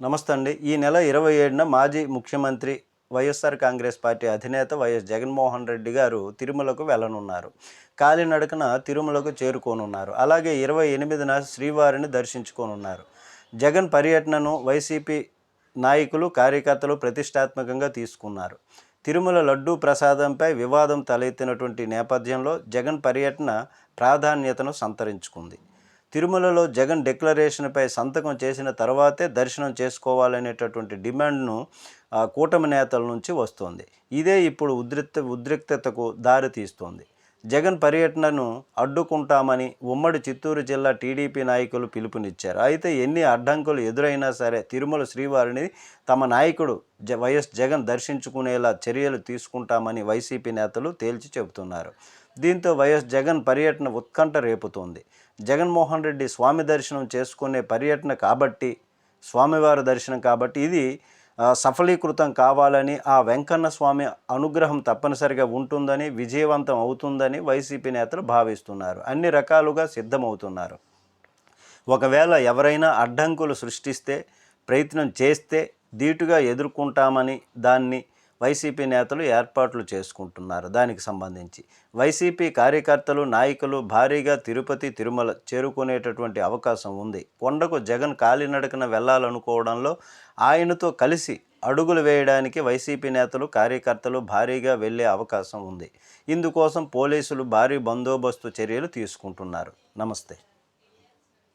నమస్తే అండి ఈ నెల ఇరవై ఏడున మాజీ ముఖ్యమంత్రి వైఎస్ఆర్ కాంగ్రెస్ పార్టీ అధినేత వైఎస్ జగన్మోహన్ రెడ్డి గారు తిరుమలకు వెళ్ళనున్నారు. కాలినడకన తిరుమలకు చేరుకోనున్నారు. అలాగే ఇరవై ఎనిమిదిన శ్రీవారిని దర్శించుకోనున్నారు. జగన్ పర్యటనను వైసీపీ నాయకులు కార్యకర్తలు ప్రతిష్టాత్మకంగా తీసుకున్నారు. తిరుమల లడ్డూ ప్రసాదంపై వివాదం తలెత్తినటువంటి నేపథ్యంలో జగన్ పర్యటన ప్రాధాన్యతను సంతరించుకుంది. తిరుమలలో జగన్ డిక్లరేషన్పై సంతకం చేసిన తర్వాతే దర్శనం చేసుకోవాలనేటటువంటి డిమాండ్ను కూటమి నేతల నుంచి వస్తోంది. ఇదే ఇప్పుడు ఉద్రిక్త ఉద్రిక్తతకు దారితీస్తోంది. జగన్ పర్యటనను అడ్డుకుంటామని ఉమ్మడి చిత్తూరు జిల్లా టీడీపీ నాయకులు పిలుపునిచ్చారు. అయితే ఎన్ని అడ్డంకులు ఎదురైనా సరే తిరుమల శ్రీవారిని తమ నాయకుడు జ వైఎస్ జగన్ దర్శించుకునేలా చర్యలు తీసుకుంటామని వైసీపీ నేతలు తేల్చి చెబుతున్నారు. దీంతో వైఎస్ జగన్ పర్యటన ఉత్కంఠ రేపుతోంది. జగన్మోహన్ రెడ్డి స్వామి దర్శనం చేసుకునే పర్యటన కాబట్టి స్వామివారి దర్శనం కాబట్టి ఇది సఫలీకృతం కావాలని ఆ వెంకన్న స్వామి అనుగ్రహం తప్పనిసరిగా ఉంటుందని విజయవంతం అవుతుందని వైసీపీ నేతలు భావిస్తున్నారు. అన్ని రకాలుగా సిద్ధమవుతున్నారు. ఒకవేళ ఎవరైనా అడ్డంకులు సృష్టిస్తే ప్రయత్నం చేస్తే ధీటుగా ఎదుర్కొంటామని దాన్ని వైసీపీ నేతలు ఏర్పాట్లు చేసుకుంటున్నారు. దానికి సంబంధించి వైసీపీ కార్యకర్తలు నాయకులు భారీగా తిరుపతి తిరుమల చేరుకునేటటువంటి అవకాశం ఉంది. కొండకు జగన్ కాలినడకన వెళ్ళాలనుకోవడంలో ఆయనతో కలిసి అడుగులు వేయడానికి వైసీపీ నేతలు కార్యకర్తలు భారీగా వెళ్ళే అవకాశం ఉంది. ఇందుకోసం పోలీసులు భారీ బందోబస్తు చర్యలు తీసుకుంటున్నారు. నమస్తే.